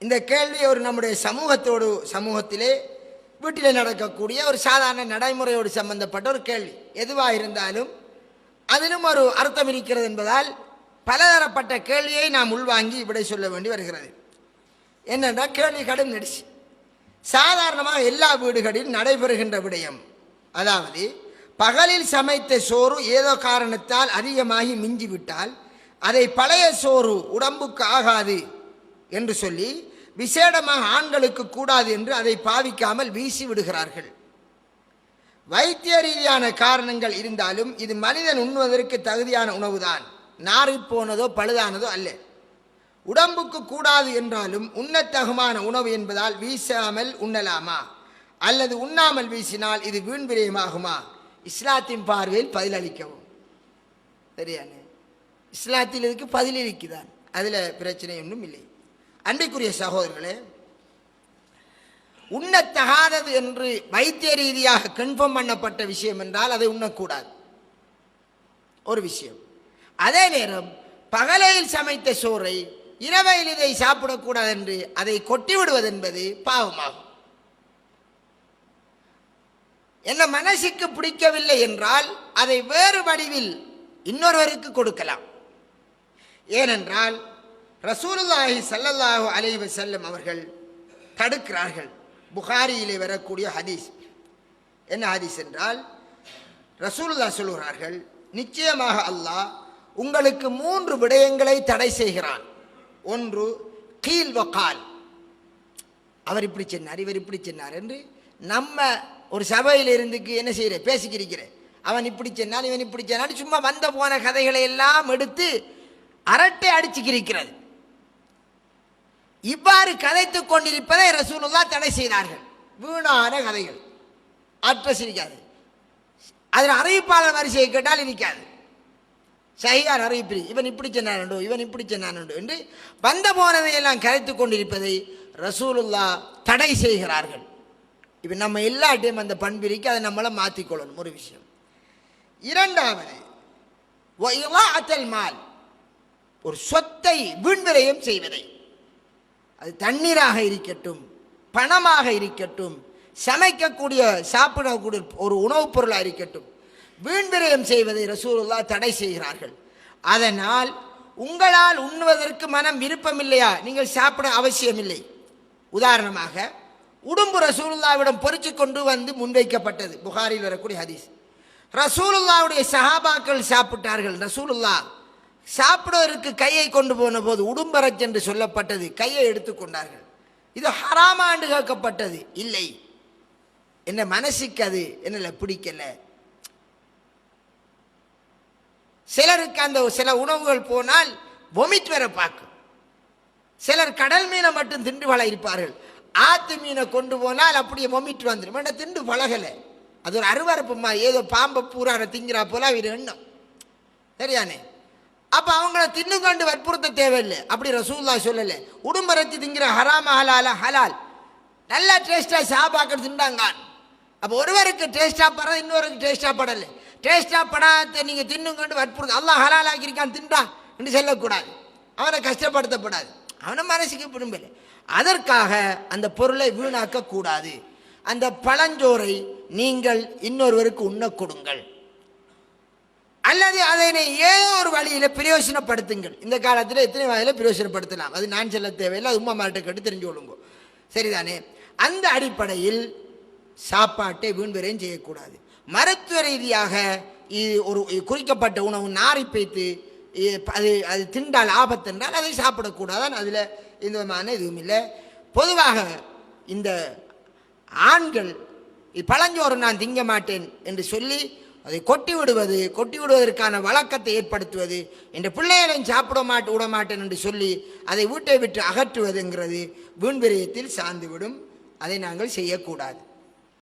இந்த கேள்வி ஒரு நம்முடைய சமூகத்தோடு சமூகத்திலே வீட்டில் நடக்கக்கூடிய ஒரு சாதாரண நடைமுறையோடு சம்பந்தப்பட்ட ஒரு கேள்வி. எதுவாக இருந்தாலும் அதிலும் ஒரு அர்த்தம் இருக்கிறது என்பதால் பலதரப்பட்ட கேள்வியை நாம் உள்வாங்கி விடை சொல்ல வேண்டி வருகிறது. என்னென்றால் கேள்வி கடும் நடிச்சு சாதாரணமாக எல்லா வீடுகளில் நடைபெறுகின்ற விடயம். அதாவது பகலில் சமைத்த சோறு ஏதோ காரணத்தால் அதிகமாகி மிஞ்சிவிட்டால் அதை பழைய சோறு உடம்புக்கு ஆகாது என்று சொல்லி விசேடமாக ஆண்களுக்கு கூடாது என்று அதை பாவிக்காமல் வீசி விடுகிறார்கள். வைத்திய ரீதியான காரணங்கள் இருந்தாலும் இது மனிதன் உண்ணுவதற்கு தகுதியான உணவுதான். நாறு போனதோ பழுதானதோ அல்ல. உடம்புக்கு கூடாது என்றாலும் உண்ணத்தகுமான உணவு என்பதால் வீசாமல் உண்ணலாமா? அல்லது உண்ணாமல் வீசினால் இது வீண் விரயமாகுமா? இஸ்லாத்தின் பார்வையில் பதிலளிக்கவும். சரியானே? இஸ்லாத்தில் இதுக்கு பதிலளிக்குதான். அதில் பிரச்சனை ஒன்றும் இல்லை. அன்றைக்குரிய சகோதரர்களே உண்ணத்தகாதது என்று வைத்திய ரீதியாக கன்ஃபார்ம் பண்ணப்பட்ட விஷயம் என்றால் அதை உண்ணக்கூடாது. ஒரு விஷயம். அதே நேரம் பகலையில் சமைத்த சோறை இரவையில் இதை சாப்பிடக்கூடாது என்று அதை கொட்டிவிடுவது என்பது பாவமாகும். என்ன மனசுக்கு பிடிக்கவில்லை என்றால் அதை வேறு வடிவில் இன்னொருவருக்கு கொடுக்கலாம். ஏனென்றால் ரசூலுல்லாஹி சல்லல்லாஹு அலைவ செல்லும் அவர்கள் தடுக்கிறார்கள். புகாரியிலே வரக்கூடிய ஹதீஸ். என்ன ஹதீஸ் என்றால் ரசூலுல்லா சொல்கிறார்கள் நிச்சயமாக அல்லாஹ் உங்களுக்கு மூன்று விடயங்களை தடை செய்கிறான். ஒன்று கீழ் வக்கால். அவர் இப்படி சொன்னார் இவர் இப்படி சொன்னார் என்று நம்ம ஒரு சபையில் இருந்துக்கு என்ன செய்கிற பேசிக்கிருக்கிற. அவன் இப்படி சொன்னான் இவன் இப்படி சொன்னான் சும்மா வந்த போன கதைகளை எல்லாம் எடுத்து அரட்டை அடிச்சுக்கிருக்கிறது. இவ்வாறு கதைத்துக் கொண்டிருப்பதை ரசூலுல்லா தடை செய்தார்கள். வீணான கதைகள். அட்ரஸ் இருக்காது. அதில் அறிவிப்பாளர் வரிசையை கேட்டால் இருக்காது. சையார் அறிவிப்பில் இவன் இப்படி சொன்னானுண்டு இவன் இப்படி சொன்னானுண்டு என்று வந்த போனதையெல்லாம் எல்லாம் கொண்டிருப்பதை ரசூலுல்லா தடை செய்கிறார்கள். இப்போ நம்ம எல்லாட்டையும் அந்த பண்பிரிக்கு அதை நம்மளை மாற்றிக்கொள்ளணும் ஒரு விஷயம். இரண்டாவது அத்தல் மால். ஒரு சொத்தை வீண்விரையும் செய்வதை. அது தண்ணீராக இருக்கட்டும் பணமாக இருக்கட்டும் சமைக்கக்கூடிய சாப்பிடக்கூடிய ஒரு உணவுப் பொருளாக இருக்கட்டும் வீண் விரயம் செய்வதை ரசூலுல்லா தடை செய்கிறார்கள். அதனால் உங்களால் உண்ணுவதற்கு மனம் விருப்பமில்லையா? நீங்கள் சாப்பிட அவசியமில்லை. உதாரணமாக உடும்பு ரசூலுல்லாவிடம் பொறிச்சு கொண்டு வந்து முன்வைக்கப்பட்டது. புகாரில் வரக்கூடிய ஹதீஸ். ரசூலுல்லாவுடைய சஹாபாக்கள் சாப்பிட்டார்கள். ரசூலுல்லா சாப்பிடுவதற்கு கையை கொண்டு போன போது உடும்பரச் என்று சொல்லப்பட்டது. கையை எடுத்துக்கொண்டார்கள் இது ஹராமாண்டு கேட்கப்பட்டது. இல்லை. என்ன மனசுக்கு அது? என்னல பிடிக்கல. சிலருக்கு அந்த சில உணவுகள் போனால் வொமிட் வர பார்க்கும். சிலர் கடல் மீனை மட்டும் திண்டு வள இருப்பார்கள் ஆத்து மீனை கொண்டு போனால் அப்படியே வொமிட் வந்துடும் வேண்டாம் திண்டு பழகலை. அது ஒரு அருவறுப்புமா ஏதோ பாம்பை பூரான திங்கிறா போல அவர் எண்ணம். சரியானே அப்போ அவங்கள தின்னுக்கொண்டு வற்புறுத்த தேவையில்லை. அப்படி ரசூல்லா சொல்லலை. உடும்பரைச்சி திங்கிற ஹராம ஹலால ஹலால். நல்லா டேஸ்டாக சாப்பாக்கள் திண்டாங்க அப்போ ஒருவருக்கு டேஸ்டாக படம் இன்னொருக்கு டேஸ்டாக படலை. டேஸ்டாக படாத நீங்கள் தின்னுங்கண்டு வற்புறுத்த அல்லா ஹலால் ஆக்கியிருக்கான் தின்றா என்று சொல்லக்கூடாது. அவனை கஷ்டப்படுத்தப்படாது. அவனை மனசுக்கு விரும்பலை. அதற்காக அந்த பொருளை வீணாக்கக்கூடாது. அந்த பழஞ்சோரை நீங்கள் இன்னொருவருக்கு உண்ண கொடுங்கள். அல்லது அதனை ஏதோ ஒரு வழியில் பிரயோசனப்படுத்துங்கள். இந்த காலத்தில் எத்தனை வகையில் பிரயோசனப்படுத்தலாம்? அது நான் சொல்ல தேவையில்லை அது உமா மாட்டை கேட்டு தெரிஞ்சு கொள்ளுங்க. சரிதானே? அந்த அடிப்படையில் சாப்பாட்டை வீண்வரையும் செய்யக்கூடாது. மருத்துவ ரீதியாக இது ஒரு குறிக்கப்பட்ட உணவு நாரி பைத்து அது அது திண்டால் ஆபத்து என்றால் அதை சாப்பிடக்கூடாதான் அதில் இந்த விதமான இதுவும் இல்லை. பொதுவாக இந்த ஆண்கள் பழஞ்சோறு நான் திங்க மாட்டேன் என்று சொல்லி அதை கொட்டி விடுவது கொட்டி விடுவதற்கான வழக்கத்தை ஏற்படுத்துவது என்ற பிள்ளைகளையும் சாப்பிட மாட்டு விட மாட்டேன் என்று சொல்லி அதை வீட்டை விட்டு அகற்றுவதுங்கிறது வீண்விரயத்தில் சார்ந்துவிடும் அதை நாங்கள் செய்யக்கூடாது.